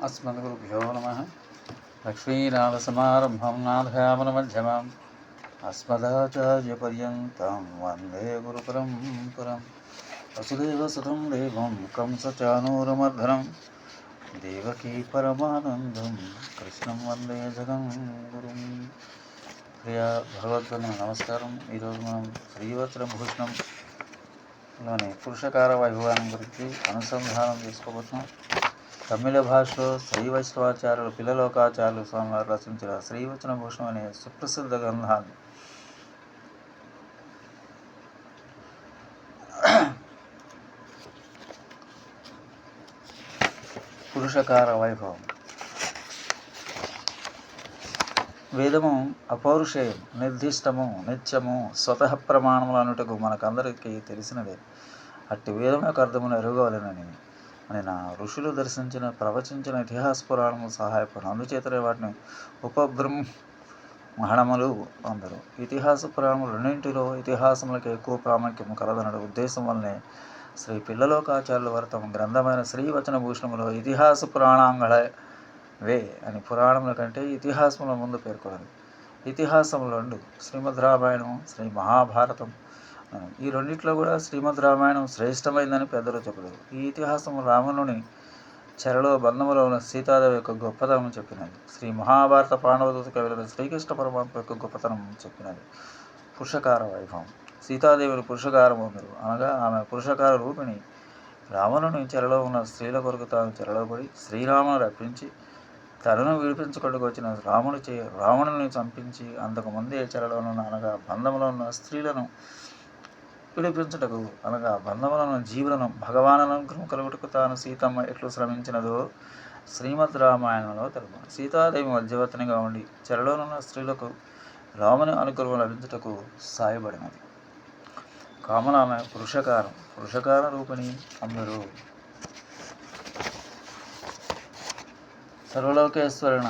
अस्मद्गुरुभ्यो नमः लक्ष्मीनाथसमारम्भं नाथयामनमध्यमाम् अस्मदाचार्यपर्यन्तं वन्दे गुरुपरम्परं वसुदेवसुतं देवं कंसचानूरमर्धनं देवकी परमानन्दं कृष्णं వందే జగం గురుం ప్రియ భగవద్గణ నమస్కారం ఈరోజు మనం శ్రీవత్సర భూషణంలోని పురుషకార వైభవాన్ని గురించి అనుసంధానం చేసుకోబోతున్నాం తమిళ భాషలో శ్రీ వైష్ణవాచార్యులు పిల్లలోకాచార్యులు స్వామివారు రచించిన శ్రీవచన భూషణం అనే సుప్రసిద్ధ గ్రంథాన్ని పురుషకార వైభవం. వేదము అపౌరుషేయం నిర్దిష్టము నిత్యము స్వతః ప్రమాణములు అనుటకు మనకందరికీ తెలిసినదే. అట్టి వేదం యొక్క అర్థమును ఎరుగవలనని అని నా ఋషులు దర్శించిన ప్రవచించిన ఇతిహాస పురాణము సహాయపడు అందుచేతనే వాటిని ఉపబ్రహ్మణములు అందరు. ఇతిహాస పురాణములు రెండింటిలో ఇతిహాసములకు ఎక్కువ ప్రాముఖ్యము కలదనడు. ఉద్దేశం వల్లనే శ్రీ పిల్లలోకాచార్యుల వారు తమ గ్రంథమైన శ్రీవచన భూషణములో ఇతిహాస పురాణాంగళ వే అని పురాణముల కంటే ఇతిహాసముల ముందు పేర్కొన్నది ఇతిహాసములు రెండు. శ్రీమద్ రామాయణం శ్రీ మహాభారతం ఈ రెండిట్లో కూడా శ్రీమద్ రామాయణం శ్రేష్టమైందని పెద్దలు చెప్పలేదు. ఈ ఇతిహాసం రామునుని చెరలో బంధములో ఉన్న సీతాదేవి యొక్క గొప్పతనం చెప్పినది. శ్రీ మహాభారత పాండవదూత కవిలో శ్రీకృష్ణ పరమాత్మ యొక్క గొప్పతనం చెప్పినది. పురుషకార వైభవం. సీతాదేవిని పురుషకారం అందరు అనగా ఆమె పురుషకార రూపిణి. రావణుని చెరలో ఉన్న స్త్రీల కొరకు తాను చెరలో పడి శ్రీరామును రప్పించి తనను విడిపించుకుంటూ వచ్చిన రాముడు చే రావణుని చంపించి అంతకు ముందే చెరలో ఉన్న అనగా బంధంలో ఉన్న స్త్రీలను విడిపించుటకు అనగా బంధములను జీవులను భగవానులను కలుగుటకు తాను సీతమ్మ ఎట్లు శ్రమించినదో శ్రీమద్ రామాయణంలో తెలుపు సీతాదేవి మధ్యవర్తనిగా ఉండి చెరలోనున్న స్త్రీలకు రాముని అనుగ్రహం లభించుటకు సాయపడినది. కామనామ పురుషకారం పురుషకార రూపిణి అందరూ సర్వలోకేశ్వరణ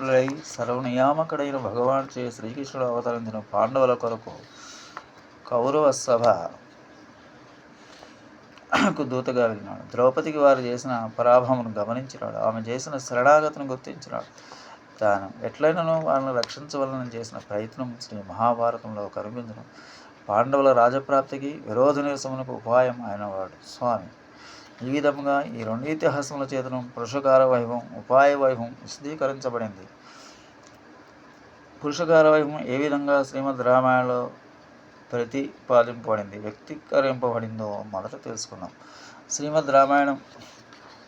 లై సర్వనియామకుడైన భగవాన్ చే శ్రీకృష్ణుడు అవతరించిన పాండవుల కొరకు కౌరవ సభకు దూతగా వెళ్ళినాడు ద్రౌపదికి వారు చేసిన పరాభవమును గమనించినాడు. ఆమె చేసిన శరణాగతిని గుర్తించినాడు. తాను ఎట్లయినను వాళ్ళని రక్షించవలనని చేసిన ప్రయత్నం శ్రీ మహాభారతంలో కనిపించడం పాండవుల రాజప్రాప్తికి విరోధ నిరసనకు ఉపాయం అయినవాడు స్వామి. ఈ విధముగా ఈ రెండు ఇతిహాసముల చేతను పురుషకార వైభవం ఉపాయ వైభవం విశదీకరించబడింది. పురుషకార వైభవం ఏ విధంగా శ్రీమద్ రామాయణలో ప్రతిపాదింపబడింది. వ్యక్తీకరింపబడిందో మొదట తెలుసుకున్నాం శ్రీమద్ రామాయణం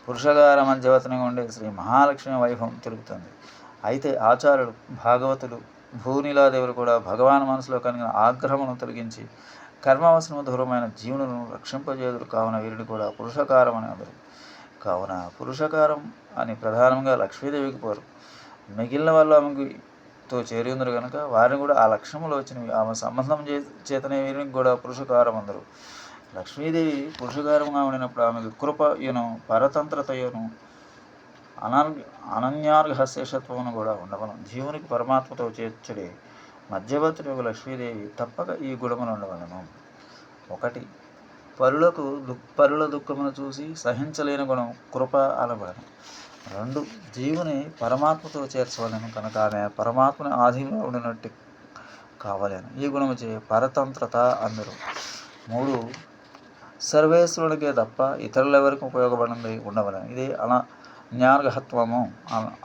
పురుషగార మధ్యవతనిగా ఉండే శ్రీ మహాలక్ష్మి వైభవం తెలుపుతుంది అయితే ఆచార్యులు భాగవతులు భూనీలాదేవులు కూడా భగవాన్ మనసులో కలిగిన ఆగ్రహమును తొలగించి కర్మావసరము దూరమైన జీవులను రక్షింపజేదురు కావున వీరిని కూడా పురుషకారం అని అందరు. కావున పురుషకారం అని ప్రధానంగా లక్ష్మీదేవికి పోరు. మిగిలిన వాళ్ళు ఆమెకి తో చేరి ఉందరు కనుక వారిని కూడా ఆ లక్ష్యంలో వచ్చినవి ఆమె సంబంధం చే చేతనే వీరిని కూడా పురుషకారం అందరు లక్ష్మీదేవి పురుషకారంగా ఉండినప్పుడు ఆమెకు కృప యును పరతంత్రతయును అనర్ అనన్యార్హ శేషత్వమును కూడా ఉండవలం జీవునికి పరమాత్మతో చేర్చడే మధ్యవర్తి యొక్క లక్ష్మీదేవి తప్పక ఈ గుణమును ఉండవలను. ఒకటి పరులకు దు పరుల దుఃఖమును చూసి సహించలేని గుణం కృప అనబడను. రెండు జీవుని పరమాత్మతో చేర్చవలను కనుక ఆమె పరమాత్మని ఆధీనంలో ఉండినట్టు కావలేను. ఈ గుణము చే పరతంత్రత అందరు మూడు సర్వేశ్వరునికే తప్ప ఇతరులెవరికి ఉపయోగపడింది ఉండవలేను. ఇది అన జ్ఞానగహత్వము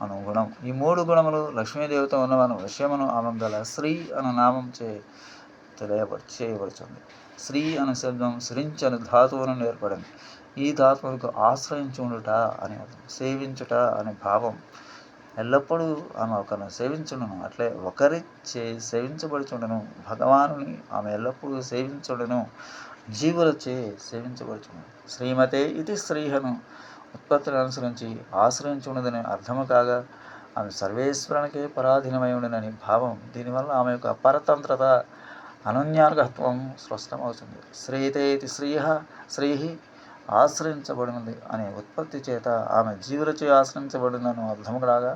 అనుగుణం ఈ మూడు గుణములు లక్ష్మీదేవితో ఉన్నవను విషయమును ఆమె గల శ్రీ అను నామం చే తెలియబ చేయబడుతుంది శ్రీ అనే శబ్దం శ్రించని ధాతువును ఏర్పడింది. ఈ ధాతువులకు ఆశ్రయించి అనే అని సేవించుట అనే భావం ఎల్లప్పుడూ ఆమె ఒకరిని సేవించుండను. అట్లే ఒకరి చే సేవించబడుచుండను భగవానుని ఆమె ఎల్లప్పుడూ సేవించుండను. జీవులచే సేవించబడుచుండను శ్రీమతే ఇది శ్రీహను ఉత్పత్తిని అనుసరించి ఆశ్రయించున్నదని అర్థము కాగా ఆమె సర్వేశ్వరునికే పరాధీనమై ఉండనని భావం దీనివల్ల ఆమె యొక్క పరతంత్రత అనన్యార్గత్వం స్పష్టమవుతుంది. ఇది శ్రీహ శ్రీహి ఆశ్రయించబడినది అనే ఉత్పత్తి చేత ఆమె జీవులచే ఆశ్రయించబడిందని అర్థం రాగా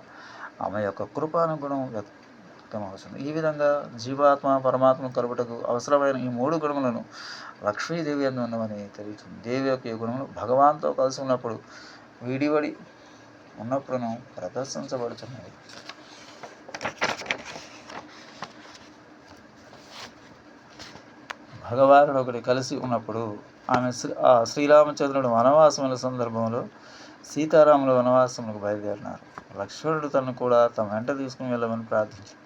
ఆమె యొక్క కృపానుగుణం వ్యక్తమవుతుంది ఈ విధంగా జీవాత్మ పరమాత్మ కలుపుటకు అవసరమైన ఈ మూడు గుణములను లక్ష్మీదేవి అని ఉన్నవని తెలుస్తుంది దేవి యొక్క ఈ గుణములు భగవాన్తో కలిసి ఉన్నప్పుడు విడివడి ఉన్నప్పుడును ప్రదర్శించబడుతున్నది భగవానుడు ఒకటి కలిసి ఉన్నప్పుడు ఆమె శ్రీ ఆ శ్రీరామచంద్రుడు వనవాసముల సందర్భంలో సీతారాముల వనవాసములకు బయలుదేరినారు. లక్ష్మణుడు తను కూడా తమ వెంట తీసుకుని వెళ్ళమని ప్రార్థించారు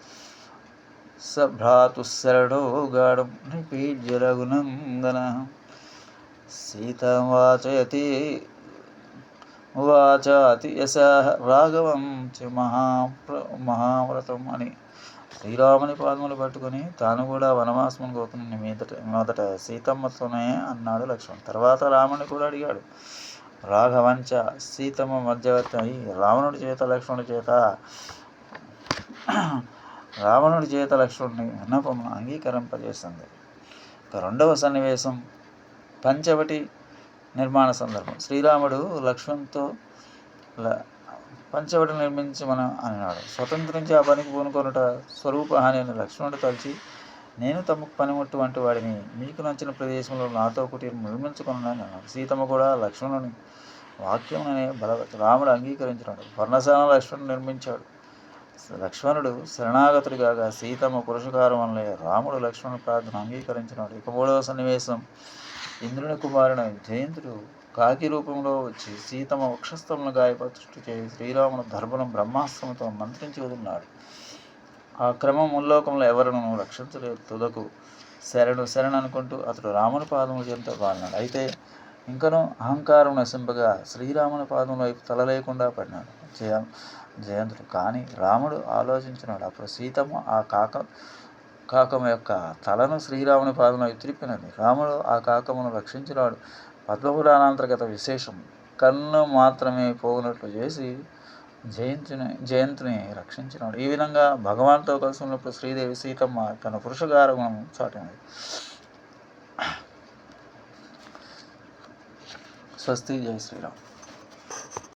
సభ్రాతుశరణో గాఢం నిపీడ్యరఘునందన సీతవాచయతి వాచాతి యశ రాఘవం చ మహాప్ర మహావ్రతం అని శ్రీరాముని పాదములు పట్టుకుని తాను కూడా వనవాసమును పోతున్న మీదట మొదట సీతమ్మతోనే అన్నాడు లక్ష్మణ్. తర్వాత రాముని కూడా అడిగాడు రాఘవంచ సీతమ్మ మధ్యవర్తి అయి రావణుడి చేత లక్ష్మణుడి చేత రావణుడి చేత లక్ష్మణుని విన్నపం అంగీకరింపజేస్తుంది ఇక రెండవ సన్నివేశం పంచవటి నిర్మాణ సందర్భం. శ్రీరాముడు లక్ష్మణ్తో పంచవటి నిర్మించమని అన్నాడు. స్వతంత్రించి ఆ పనికి పూనుకొనుట స్వరూపహాని అని లక్ష్మణుడు తలిచి నేను తమకు పనిముట్టు వంటి వాడిని. మీకు నచ్చిన ప్రదేశంలో నాతో కుటీరం నిర్మించుకున్నాను అన్నాడు. సీతమ్మ కూడా లక్ష్మణుని వాక్యం అనే బల రాముడు అంగీకరించినాడు. వర్ణశాల లక్ష్మణుడు నిర్మించాడు. లక్ష్మణుడు శరణాగతుడు కాగా సీతమ్మ పురుషకారం వల్లే రాముడు లక్ష్మణుని ప్రార్థన అంగీకరించినాడు. ఇక మూడవ సన్నివేశం ఇంద్రుని కుమారుని జయంతుడు కాకి రూపంలో వచ్చి సీతమ్మ వక్షస్థమును గాయపరుచు చేయి. శ్రీరామును ధర్మను బ్రహ్మాస్త్రముతో మంత్రించి వదిలినాడు. ఆ క్రమం ముల్లోకంలో ఎవరను రక్షించలేదు. తుదకు శరణు శరణు అనుకుంటూ అతడు రాముని పాదముల చెంత బాగున్నాడు అయితే ఇంకనూ అహంకారం నశింపగా శ్రీరాముని పాదం వైపు తల లేకుండా పడినాడు. జయ జయంతుడు. కానీ రాముడు ఆలోచించినాడు. అప్పుడు సీతమ్మ ఆ కాక కాకము యొక్క తలను శ్రీరాముని పాదం వైపు తిరిపినది. రాముడు ఆ కాకమును రక్షించినాడు. పద్మపురాణాంతర్గత విశేషం. కన్ను మాత్రమే పోగునట్లు చేసి జయంతిని జయంతిని రక్షించినాడు. ఈ విధంగా భగవాన్తో కలిసి ఉన్నప్పుడు శ్రీదేవి సీతమ్మ తన పురుషగారమును చాటినది స్వస్తి. జై శ్రీరామ్.